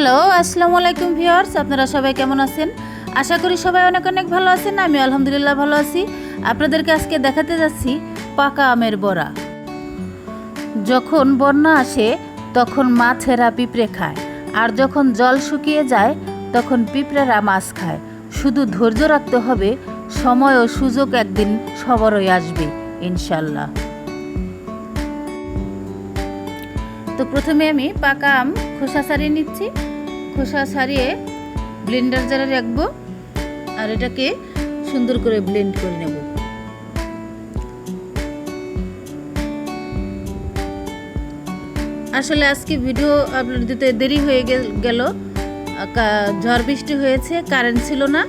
Hello, আসসালামু আলাইকুম viewers, আপনারা সবাই কেমন আছেন? আশা করি সবাই অনেক অনেক ভালো আছেন আমি আলহামদুলিল্লাহ ভালো আছি। আপনাদেরকে আজকে দেখাতে যাচ্ছি পাকা আমের বড়া। যখন বন্যা আসে, তখন মাছেরা পিঁপড়ে খায়, আর যখন জল শুকিয়ে যায়, তখন পিঁপড়েরা মাছ খায়। শুধু ধৈর্য রাখতে হবে, সময় ও সুযোগ একদিন সবারই আসবে ইনশাল্লাহ তো প্রথমে আমি পাকা আম খোসা ছাড়িয়ে নিচ্ছি। খোসা ছাড়িয়ে ব্লেন্ডার জারে রাখব। আর এটাকে সুন্দর করে ব্লেন্ড করে নেব। আসলে আজকে ভিডিও আপলোড দিতে দেরি হয়ে গেল ঝড় বৃষ্টি হয়েছে কারেন্ট ছিল না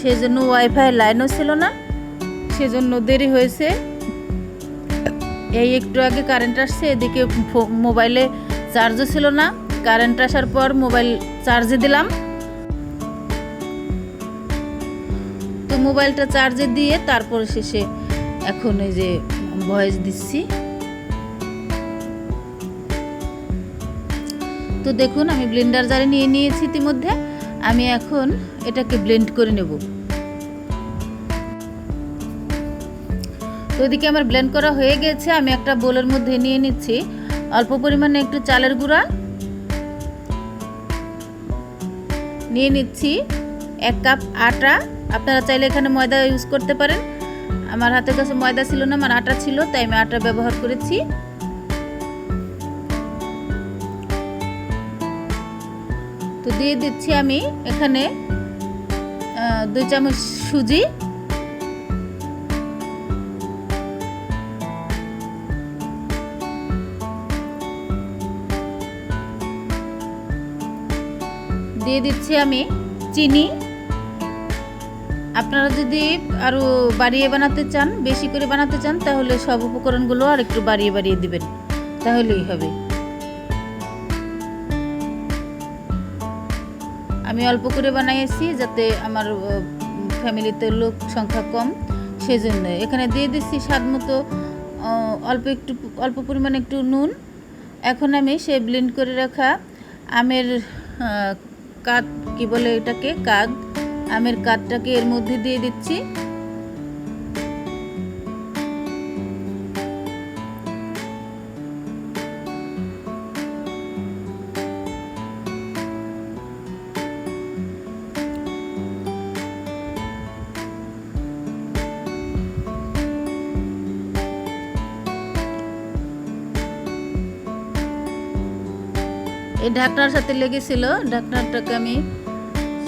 সেই জন্য ওয়াইফাই লাইনও ছিল না, সেজন্য দেরি হয়েছে। এই একটু আগে কারেন্ট আসছে, এদিকে মোবাইলে চার্জও ছিল না। কারেন্ট আসার পর মোবাইল চার্জে দিলাম। তো মোবাইলটা চার্জে দিয়ে তারপর শেষে এখন এই যে ভয়েস দিচ্ছি। তো দেখুন, আমি ব্লেন্ডার জারে নিয়ে নিয়েছি ইতিমধ্যে। আমি এখন এটাকে ব্লেন্ড করে নেব। তো এদিকে আমার ব্লেন্ড করা হয়ে গেছে। আমি একটা বোলের মধ্যে নিয়ে নিচ্ছি। অল্প পরিমাণে একটু চালের গুঁড়া। নিয়ে নিচ্ছি। এক কাপ আটা। আপনারা চাইলে এখানে ময়দা ইউজ করতে পারেন। আমার হাতের কাছে ময়দা ছিল না, আমার আটা ছিল, তাই আমি আটা ব্যবহার করেছি। তো দিয়ে দিচ্ছি আমি এখানে দুই চামচ সুজি। দিয়ে দিচ্ছি আমি চিনি। আপনারা যদি আরও বাড়িয়ে বানাতে চান বেশি করে বানাতে চান তাহলে সব উপকরণগুলো আর একটু বাড়িয়ে বাড়িয়ে দিবেন। তাহলেই হবে। আমি অল্প করে বানাইছি যাতে আমার ফ্যামিলিতে লোক সংখ্যা কম সেজন্য। এখানে দিয়ে দিচ্ছি স্বাদ মতো অল্প একটু অল্প পরিমাণে একটু নুন। এখন আমি সে ব্লেন্ড করে রাখা আমের আহ, কাত কি বলে এটাকে? কাদ আমের কাদটাকে এর মধ্যে দিয়ে দিচ্ছি। এই ঢাকনার সাথে লেগেছিল ঢাকনাটাকে আমি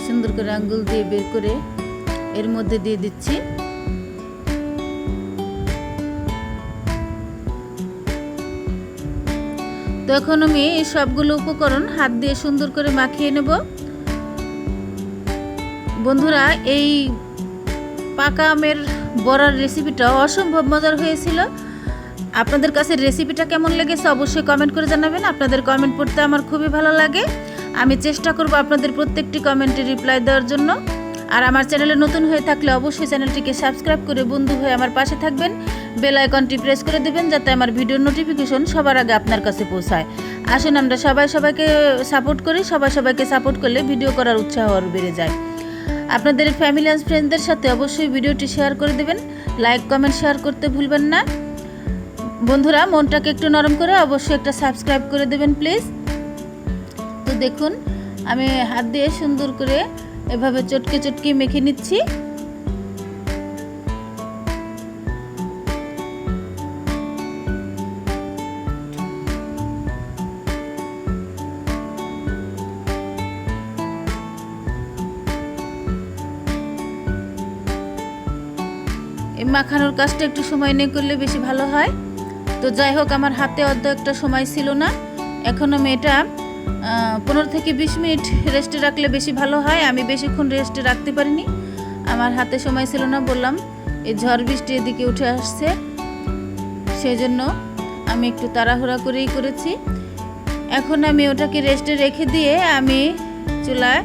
সুন্দর করে আঙ্গুল দিয়ে বের করে এর মধ্যে দিয়ে দিচ্ছি। তো এখন আমি এই সবগুলো উপকরণ হাত দিয়ে সুন্দর করে মাখিয়ে নেব। বন্ধুরা, এই পাকা আমের বড়ার রেসিপিটা অসম্ভব মজার হয়েছিল। আপনাদের কাছে রেসিপিটা কেমন লেগেছে অবশ্যই কমেন্ট করে জানাবেন। আপনাদের কমেন্ট পড়তে আমার খুবই ভালো লাগে। আমি চেষ্টা করব আপনাদের প্রত্যেকটি কমেন্টে রিপ্লাই দেওয়ার জন্য। আর আমার চ্যানেলে নতুন হয়ে থাকলে অবশ্যই চ্যানেলটিকে সাবস্ক্রাইব করে বন্ধু হয়ে আমার পাশে থাকবেন। বেল আইকনটি প্রেস করে দেবেন যাতে আমার ভিডিওর নোটিফিকেশন সবার আগে আপনার কাছে পৌঁছায়। আসুন আমরা সবাই সবাইকে সাপোর্ট করি, সবাই সবাইকে সাপোর্ট করলে ভিডিও করার উৎসাহ আরও বেড়ে যায়। আপনাদের ফ্যামিলি অ্যান্ড ফ্রেন্ডদের সাথে অবশ্যই ভিডিওটি শেয়ার করে দেবেন। লাইক কমেন্ট শেয়ার করতে ভুলবেন না। বন্ধুরা, মনটাকে একটু নরম করে অবশ্যই একটা সাবস্ক্রাইব করে দেবেন, প্লিজ। তো দেখুন, আমি হাত দিয়ে সুন্দর করে এভাবে চটকে চটকে মেখে নিচ্ছি। মাখানোর কাজটা একটু সময় নিয়ে করলে বেশি ভালো হয়। তো যাই হোক, আমার হাতে অর্ধ একটা সময় ছিল না। এখন আমি এটা পনেরো থেকে বিশ মিনিট রেস্টে রাখলে বেশি ভালো হয়। আমি বেশিক্ষণ রেস্টে রাখতে পারিনি। আমার হাতে সময় ছিল না বললাম। এই ঝড় বৃষ্টি এদিকে উঠে আসছে। সেই জন্য আমি একটু তাড়াহুড়া করেই করেছি। এখন আমি ওটাকে রেস্টে রেখে দিয়ে আমি চুলায়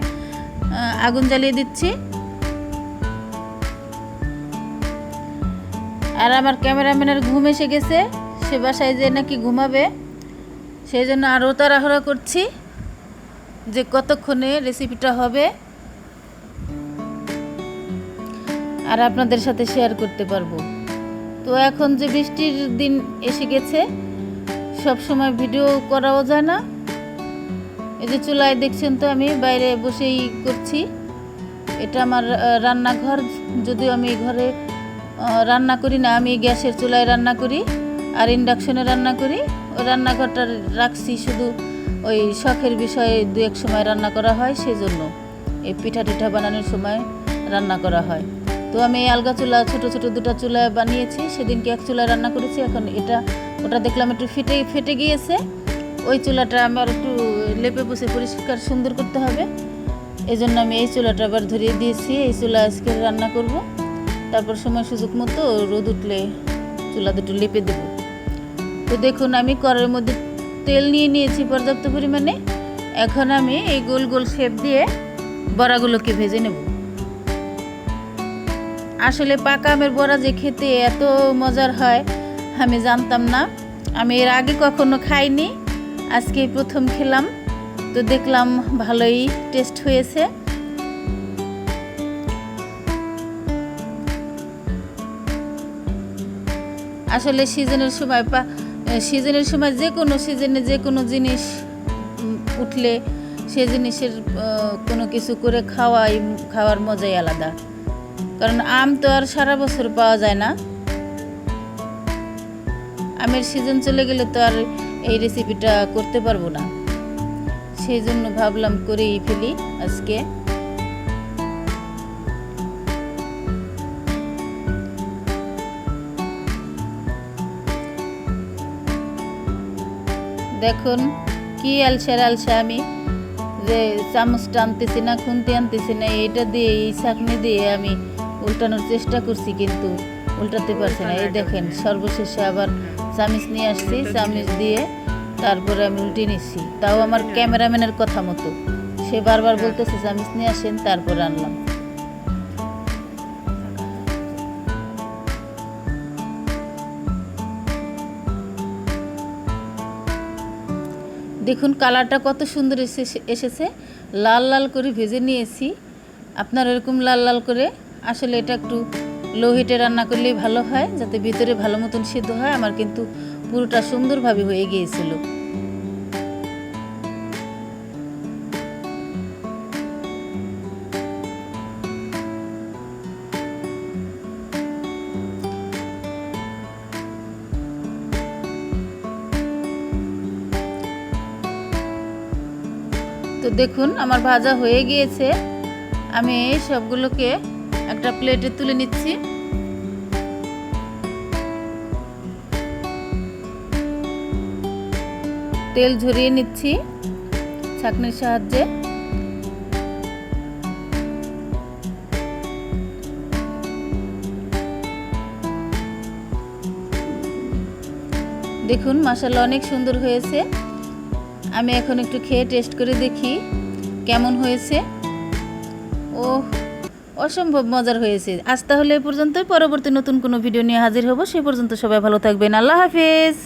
আগুন জ্বালিয়ে দিচ্ছি। আর আমার ক্যামেরাম্যানের ঘুম এসে গেছে। সে বাসায় যে নাকি ঘুমাবে, সেই জন্য আরও তাড়াহুড়া করছি যে কতক্ষণে রেসিপিটা হবে আর আপনাদের সাথে শেয়ার করতে পারব। তো এখন যে বৃষ্টির দিন এসে গেছে, সব সময় ভিডিও করাও যায় না। এই যে চুলায় দেখছেন তো আমি, বাইরে বসেই করছি। এটা আমার রান্নাঘর, যদিও আমি ঘরে রান্না করি না, আমি গ্যাসের চুলায় রান্না করি। আর ইন্ডাকশনে রান্না করি। ওই রান্নাঘরটা রাখছি শুধু ওই শখের বিষয়ে দু এক সময় রান্না করা হয়, সেজন্য এই পিঠা টিঠা বানানোর সময় রান্না করা হয়। তো আমি এই আলগা চুলা, ছোট ছোট দুটো চুলা বানিয়েছি, সেদিনকে এক চুলায় রান্না করেছি, এখন এটা, ওটা দেখলাম একটু ফেটে ফেটে গিয়েছে। ওই চুলাটা আমার একটু লেপে বসে পরিষ্কার সুন্দর করতে হবে। এই জন্য আমি এই চুলাটা আবার ধরিয়ে দিয়েছি, এই চুলা আজকে রান্না করব। তারপর সময় সুযোগ মতো রোদ উঠলে চুলা দুটো লেপে দেবো। তো দেখুন, আমি কড়াইয়ের মধ্যে তেল নিয়ে নিয়েছি পর্যাপ্ত পরিমাণে। এখন আমি এই গোল গোল শেপ দিয়ে বড়াগুলোকে ভেজে নেব। আসলে পাকা আমের বড়া যে খেতে এত মজার হয়, আমি জানতাম না। আমি এর আগে কখনো খাইনি আজকে প্রথম খেলাম। তো দেখলাম ভালোই টেস্ট হয়েছে। আসলে সিজনের সময় পা সিজনের সময় যে কোনো সিজনে যে কোনো জিনিস উঠলে সে জিনিসের কোনো কিছু করে খাওয়াই, খাওয়ার মজাই আলাদা। কারণ আম তো আর সারা বছর পাওয়া যায় না। আমের সিজন চলে গেলে তো আর এই রেসিপিটা করতে পারব না। সেই জন্য ভাবলাম করেই ফেলি আজকে। দেখুন কি আলসার আলসা আমি যে চামচটা আনতেছি না খুন্তি আনতেছি না এটা দিয়ে এই চাকনি দিয়ে আমি উল্টানোর চেষ্টা করছি কিন্তু উল্টাতে পারছি না। এই দেখেন সর্বশেষে আবার চামিচ নিয়ে আসছি চামিচ দিয়ে তারপরে আমি উল্টে নিচ্ছি। তাও আমার ক্যামেরাম্যানের কথা মতো। সে বারবার বলতেছে চামিচ নিয়ে আসেন তারপরে আনলাম। দেখুন, কালারটা কত সুন্দর এসে- এসেছে। লাল লাল করে ভেজে নিয়েছি। আপনার এরকম লাল লাল করে। আসলে এটা একটু লো হিটে রান্না করলেই ভালো হয়, যাতে ভিতরে ভালো মতন সিদ্ধ হয়। আমার কিন্তু পুরোটা সুন্দরভাবে হয়ে গিয়েছিল। তো দেখুন, আমার ভাজা হয়ে গিয়েছে। আমি সবগুলোকে একটা প্লেটে তুলে নিচ্ছি। তেল ঝরিয়ে নিচ্ছি ছাঁকনির সাহায্যে। দেখুন মশালা অনেক সুন্দর হয়েছে। আমি এখন একটু খেয়ে টেস্ট করে দেখি কেমন হয়েছে। ও অসম্ভব মজার হয়েছে। আজ তাহলে এ পর্যন্তই। পরবর্তী নতুন কোনো ভিডিও নিয়ে হাজির হব। সে পর্যন্ত সবাই ভালো থাকবেন। আল্লাহ হাফিজ।